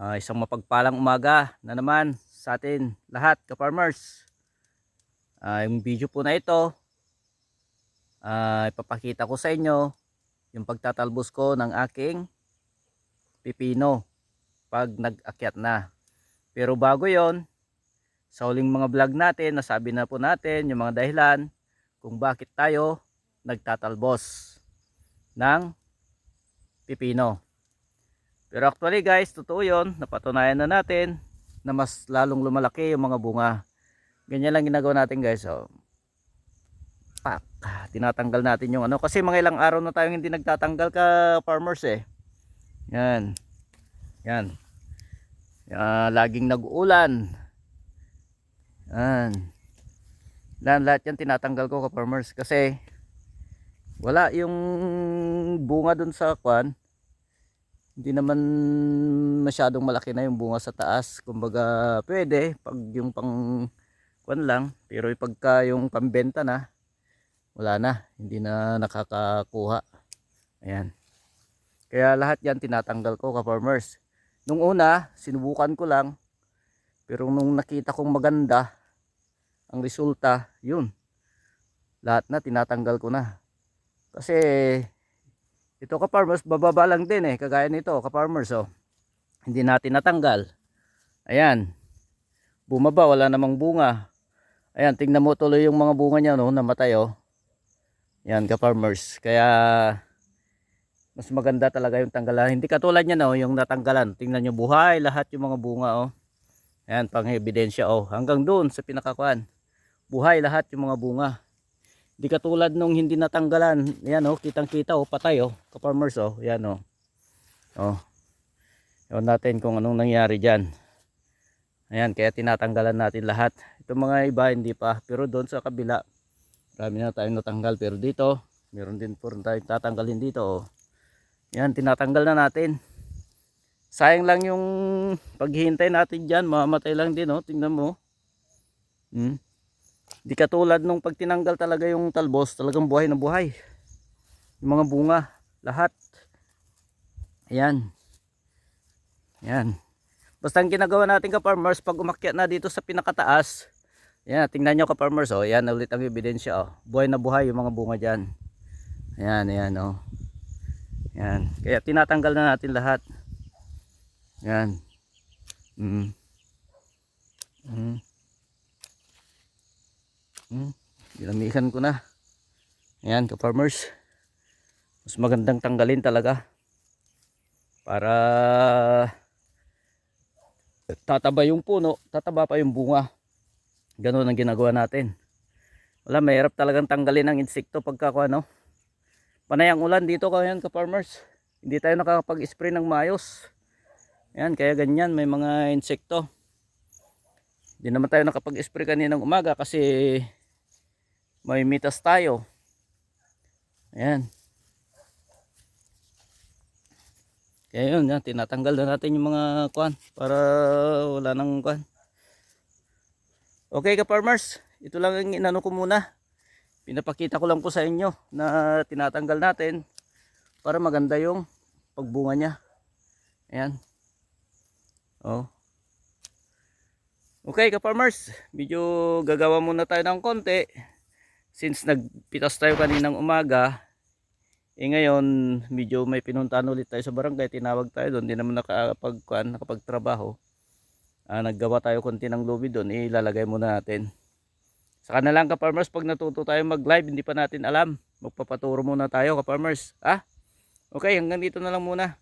Ah, isang mapagpalang umaga na naman sa atin lahat ka-farmers. Ah, yung video po na ito, ah, ipapakita ko sa inyo yung pagtatalbos ko ng aking pipino pag nag-akyat na. Pero bago yon sa huling mga vlog natin, nasabi na po natin yung mga dahilan kung bakit tayo nagtatalbos ng pipino. Pero actually guys, totoo yun. Napatunayan na natin na mas lalong lumalaki yung mga bunga. Ganyan lang ginagawa natin guys. So, pak, tinatanggal natin yung ano. Kasi mga ilang araw na tayong hindi nagtatanggal ka farmers eh. Yan. Yan. Yan laging nag-uulan. Yan. Yan, lahat yan tinatanggal ko ka farmers. Kasi wala yung bunga dun sa kwan hindi naman masyadong malaki na yung bunga sa taas. Kumbaga pwede pag yung pang kwan lang. Pero pagka yung pambenta na wala na. Hindi na nakakakuha. Ayan. Kaya lahat yan tinatanggal ko ka farmers nung una sinubukan ko lang. Pero nung nakita kong maganda ang resulta yun. Lahat na tinatanggal ko na. Kasi ito ka-farmers, bababa lang din eh. Kagaya nito, ka-farmers oh. Hindi natin natanggal. Ayan. Bumaba, wala namang bunga. Ayan, tingnan mo tuloy yung mga bunga niya no, namatay oh. Yan ka-farmers. Kaya mas maganda talaga yung tanggalan. Hindi katulad niya no, yung natanggalan. Tingnan niyo buhay lahat yung mga bunga oh. Ayan, pang ebidensya oh. Hanggang doon sa pinakakuan. Buhay lahat yung mga bunga. Di katulad nung hindi natanggalan. Yan oh, kitang-kita oh, patay oh, ka-farmers oh. Yan oh. Oh. Ewan natin kung anong nangyari diyan. Ayan, kaya tinatanggalan natin lahat. Itong mga iba hindi pa, pero doon sa kabila marami na tayong natanggal pero dito, meron din po tayong tatanggalin dito oh. Yan, tinatanggal na natin. Sayang lang yung paghihintay natin diyan, mamamatay lang din oh. Tingnan mo. Hmm. Di katulad nung pag tinanggal talaga yung talbos, talagang buhay na buhay. Yung mga bunga, lahat. Ayan. Ayan. Basta ang ginagawa natin ka-farmers, pag umakyat na dito sa pinakataas, ayan, tingnan nyo ka-farmers, oh, ayan ulit ang ebidensya, oh. Buhay na buhay yung mga bunga dyan. Ayan, ayan, oh. Ayan. Kaya tinatanggal na natin lahat. Ayan. Mm. Hmm, ginamihan ko na. Ayan, ka-farmers. Mas magandang tanggalin talaga. Para tataba yung puno, tataba pa yung bunga. Ganun ang ginagawa natin. Wala, mahirap talagang tanggalin ang insekto pagka ano. Panay ang ulan dito kayan ka-farmers. Hindi tayo nakakapag-spray ng maayos. Ayan, kaya ganyan, may mga insekto. Hindi naman tayo nakapag-spray kaninang umaga kasi may mitas tayo. Ayan. Kaya yun yan, tinatanggal na natin yung mga kwan para wala nang kwan. Okay ka farmers. Ito lang ang inano ko muna. Pinapakita ko lang po sa inyo na tinatanggal natin para maganda yung pagbunga nya ayan. Oh. Okay ka farmers, medyo gagawa muna tayo ng konti since nagpitas tayo kaninang umaga eh ngayon medyo may pinuntahan ulit tayo sa barangay tinawag tayo doon hindi naman nakapag, nakapagtrabaho. Ah, naggawa tayo konti ng lobby doon ilalagay muna natin. Saka na lang farmers pag natuto tayo mag live hindi pa natin alam magpapaturo muna tayo ka farmers ah? Okay hanggang dito na lang muna